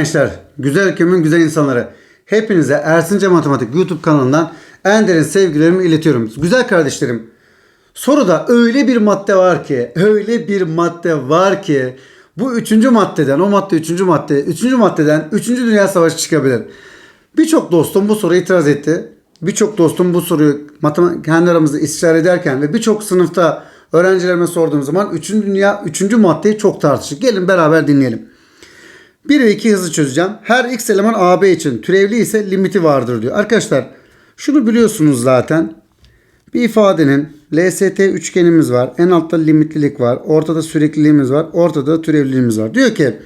Gençler, güzel ülkemin güzel insanları. Hepinize Ersince Matematik YouTube kanalından en derin sevgilerimi iletiyorum. Güzel kardeşlerim, soruda öyle bir madde var ki, öyle bir madde var ki bu üçüncü maddeden, o madde üçüncü madde, üçüncü maddeden üçüncü Dünya Savaşı çıkabilir. Birçok dostum bu soruya itiraz etti. Birçok dostum bu soruyu kendi aramızda istişare ederken ve birçok sınıfta öğrencilerime sorduğum zaman üçüncü dünya üçüncü maddeyi çok tartıştık. Gelin beraber dinleyelim. 1 ve 2 hızlı çözeceğim. Her x eleman AB için türevli ise limiti vardır diyor. Arkadaşlar şunu biliyorsunuz zaten. Bir ifadenin LST üçgenimiz var. En altta limitlilik var. Ortada sürekliliğimiz var. Ortada türevliliğimiz var. Diyor ki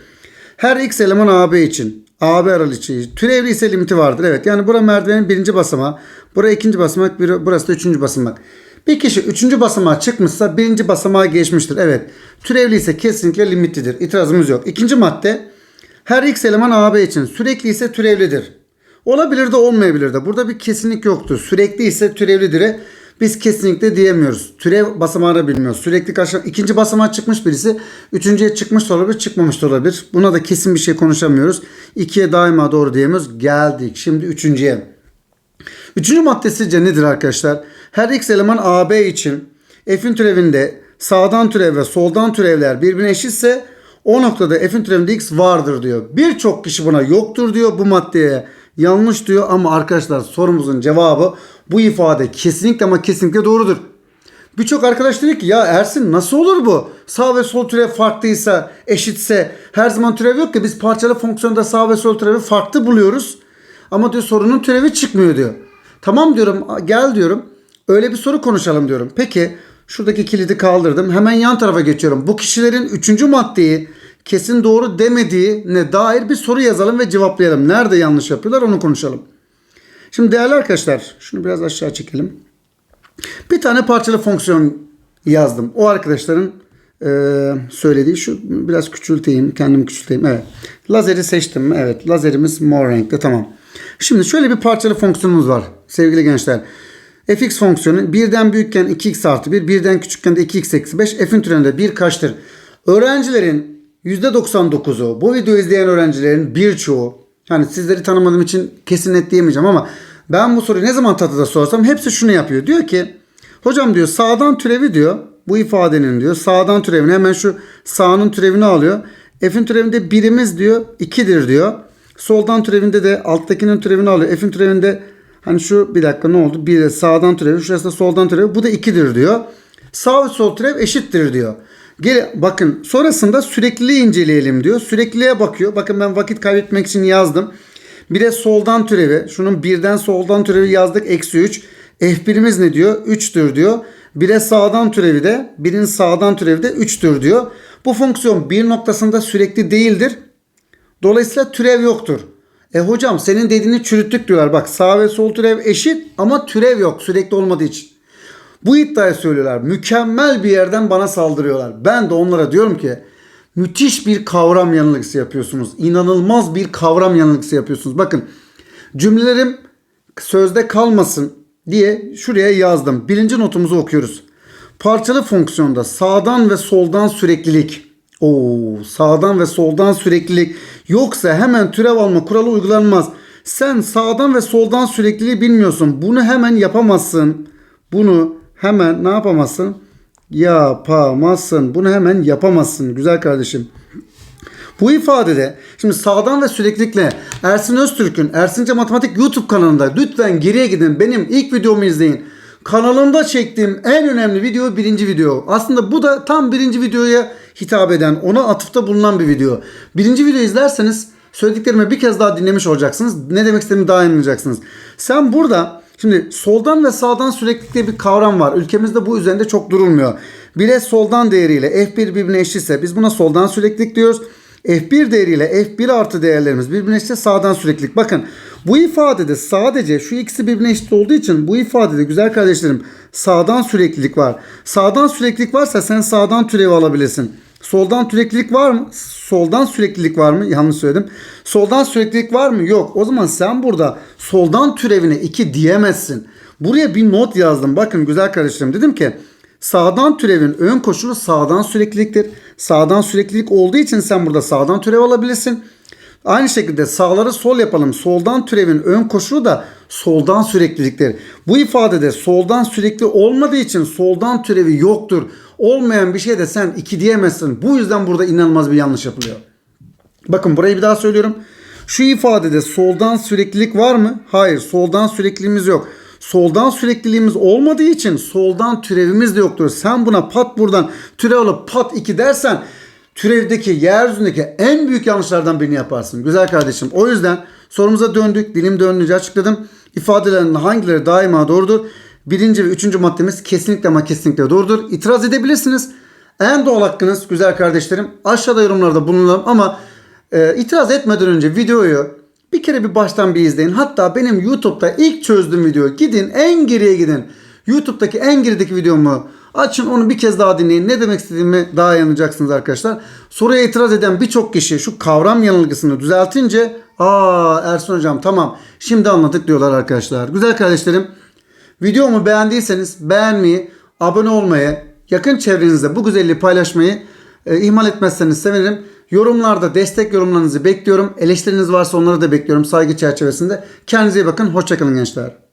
her x eleman AB için AB aralığı için türevli ise limiti vardır. Evet yani bura merdivenin birinci basamağı. Bura ikinci basamak. Burası da üçüncü basamak. Bir kişi üçüncü basamağa çıkmışsa birinci basamağa geçmiştir. Evet. Türevli ise kesinlikle limitlidir. İtirazımız yok. İkinci madde her x eleman AB için sürekli ise türevlidir. Olabilir de olmayabilir de. Burada bir kesinlik yoktur. Sürekli ise türevlidir. Biz kesinlikle diyemiyoruz. Türev basamağını bilmiyoruz. Sürekli karşı ikinci basamağa çıkmış birisi. Üçüncüye çıkmış da olabilir, çıkmamış da olabilir. Buna da kesin bir şey konuşamıyoruz. İkiye daima doğru diyemiyoruz. Geldik. Şimdi üçüncüye. Üçüncü madde sizce nedir arkadaşlar? Her x eleman AB için f'in türevinde sağdan türev ve soldan türevler birbirine eşitse o noktada f'in türevinde x vardır diyor. Birçok kişi buna yoktur diyor bu maddeye. Yanlış diyor ama arkadaşlar sorumuzun cevabı bu ifade kesinlikle ama kesinlikle doğrudur. Birçok arkadaş dedi ki ya Ersin nasıl olur bu? Sağ ve sol türev farklıysa, eşitse her zaman türev yok ki biz parçalı fonksiyonda sağ ve sol türevi farklı buluyoruz. Ama diyor sorunun türevi çıkmıyor diyor. Tamam diyorum gel diyorum. Öyle bir soru konuşalım diyorum. Peki şuradaki kilidi kaldırdım. Hemen yan tarafa geçiyorum. Bu kişilerin üçüncü maddeyi kesin doğru demediğine dair bir soru yazalım ve cevaplayalım. Nerede yanlış yapıyorlar onu konuşalım. Şimdi değerli arkadaşlar şunu biraz aşağı çekelim. Bir tane parçalı fonksiyon yazdım. O arkadaşların e, söylediği şu biraz küçülteyim. Kendimi küçülteyim. Evet. Lazeri seçtim? Evet. Lazerimiz mor renkli. Tamam. Şimdi şöyle bir parçalı fonksiyonumuz var sevgili gençler. Fx fonksiyonu birden büyükken 2x artı 1, birden küçükken de 2x eksi 5. f'in türevinde 1 kaçtır? Öğrencilerin %99'u, bu videoyu izleyen öğrencilerin birçoğu, yani sizleri tanımadığım için kesin net diyemeyeceğim ama ben bu soruyu ne zaman tatıda sorsam hepsi şunu yapıyor. Diyor ki hocam diyor sağdan türevi diyor bu ifadenin diyor sağdan türevini hemen şu sağının türevini alıyor. F'in türevinde birimiz diyor 2'dir diyor. Soldan türevinde de alttakinin türevini alıyor. F'in türevinde hani şu bir dakika ne oldu? Bir de sağdan türevi şurası da soldan türevi bu da 2'dir diyor. Sağ ve sol türev eşittir diyor. Gel bakın sonrasında sürekliliği inceleyelim diyor. Sürekliliğe bakıyor. Bakın ben vakit kaybetmek için yazdım. Bir de soldan türevi. Şunun birden soldan türevi yazdık. Eksi 3. F1'imiz ne diyor? 3'tür diyor. Bir de sağdan türevi de. Birin sağdan türevi de 3'tür diyor. Bu fonksiyon bir noktasında sürekli değildir. Dolayısıyla türev yoktur. E hocam senin dediğini çürüttük diyorlar. Bak sağ ve sol türev eşit ama türev yok sürekli olmadığı için. Bu iddiayı söylüyorlar. Mükemmel bir yerden bana saldırıyorlar. Ben de onlara diyorum ki müthiş bir kavram yanılgısı yapıyorsunuz. İnanılmaz bir kavram yanılgısı yapıyorsunuz. Bakın cümlelerim sözde kalmasın diye şuraya yazdım. Birinci notumuzu okuyoruz. Parçalı fonksiyonda sağdan ve soldan süreklilik. Oo, sağdan ve soldan süreklilik yoksa hemen türev alma kuralı uygulanmaz. Sen sağdan ve soldan sürekliliği bilmiyorsun. Bunu hemen yapamazsın. Bunu hemen ne yapamazsın? Yapamazsın. Bunu hemen yapamazsın güzel kardeşim. Bu ifadede şimdi sağdan ve süreklilikle Ersin Öztürk'ün Ersince Matematik YouTube kanalında lütfen geriye gidin. Benim ilk videomu izleyin. Kanalımda çektiğim en önemli video birinci video. Aslında bu da tam birinci videoya hitap eden, ona atıfta bulunan bir video. Birinci video izlerseniz söylediklerimi bir kez daha dinlemiş olacaksınız. Ne demek istediğimi daha anlayacaksınız. Sen burada şimdi soldan ve sağdan süreklilik diye bir kavram var. Ülkemizde bu üzerinde çok durulmuyor. Bire soldan değeriyle F1 birbirine eşitse biz buna soldan süreklilik diyoruz. F1 değeriyle F1 artı değerlerimiz birbirine eşitse sağdan süreklilik. Bakın bu ifadede sadece şu ikisi birbirine eşit olduğu için bu ifadede güzel kardeşlerim sağdan süreklilik var. Sağdan süreklilik varsa sen sağdan türevi alabilirsin. Soldan süreklilik var mı? Soldan süreklilik var mı? Yanlış söyledim. Soldan süreklilik var mı? Yok. O zaman sen burada soldan türevine 2 diyemezsin. Buraya bir not yazdım. Bakın güzel kardeşlerim. Dedim ki Sağdan türevin ön koşulu sağdan sürekliliktir. Sağdan süreklilik olduğu için sen burada sağdan türev alabilirsin. Aynı şekilde sağları sol yapalım. Soldan türevin ön koşulu da soldan sürekliliktir. Bu ifadede soldan sürekli olmadığı için soldan türevi yoktur. Olmayan bir şey de sen 2 diyemezsin. Bu yüzden burada inanılmaz bir yanlış yapılıyor. Bakın burayı bir daha söylüyorum. Şu ifadede soldan süreklilik var mı? Hayır. Soldan sürekliliğimiz yok. Soldan sürekliliğimiz olmadığı için soldan türevimiz de yoktur. Sen buna pat buradan türev alıp pat 2 dersen türevdeki yeryüzündeki en büyük yanlışlardan birini yaparsın. Güzel kardeşim. O yüzden sorumuza döndük. Dilim döndüğünce açıkladım. İfadelerin hangileri daima doğrudur? Birinci ve üçüncü maddemiz kesinlikle ama kesinlikle doğrudur. İtiraz edebilirsiniz. En doğal hakkınız güzel kardeşlerim. Aşağıda yorumlarda bulunalım ama e, itiraz etmeden önce videoyu bir kere bir baştan bir izleyin. Hatta benim YouTube'da ilk çözdüğüm video gidin en geriye gidin. YouTube'daki en gerideki videomu açın onu bir kez daha dinleyin. Ne demek istediğimi daha iyi anlayacaksınız arkadaşlar. Soruya itiraz eden birçok kişi şu kavram yanılgısını düzeltince aa Ersun hocam tamam şimdi anladık diyorlar arkadaşlar. Güzel kardeşlerim videomu beğendiyseniz beğenmeyi, abone olmayı, yakın çevrenizde bu güzelliği paylaşmayı e, ihmal etmezseniz sevinirim. Yorumlarda destek yorumlarınızı bekliyorum. Eleştiriniz varsa onları da bekliyorum saygı çerçevesinde. Kendinize iyi bakın. Hoşçakalın gençler.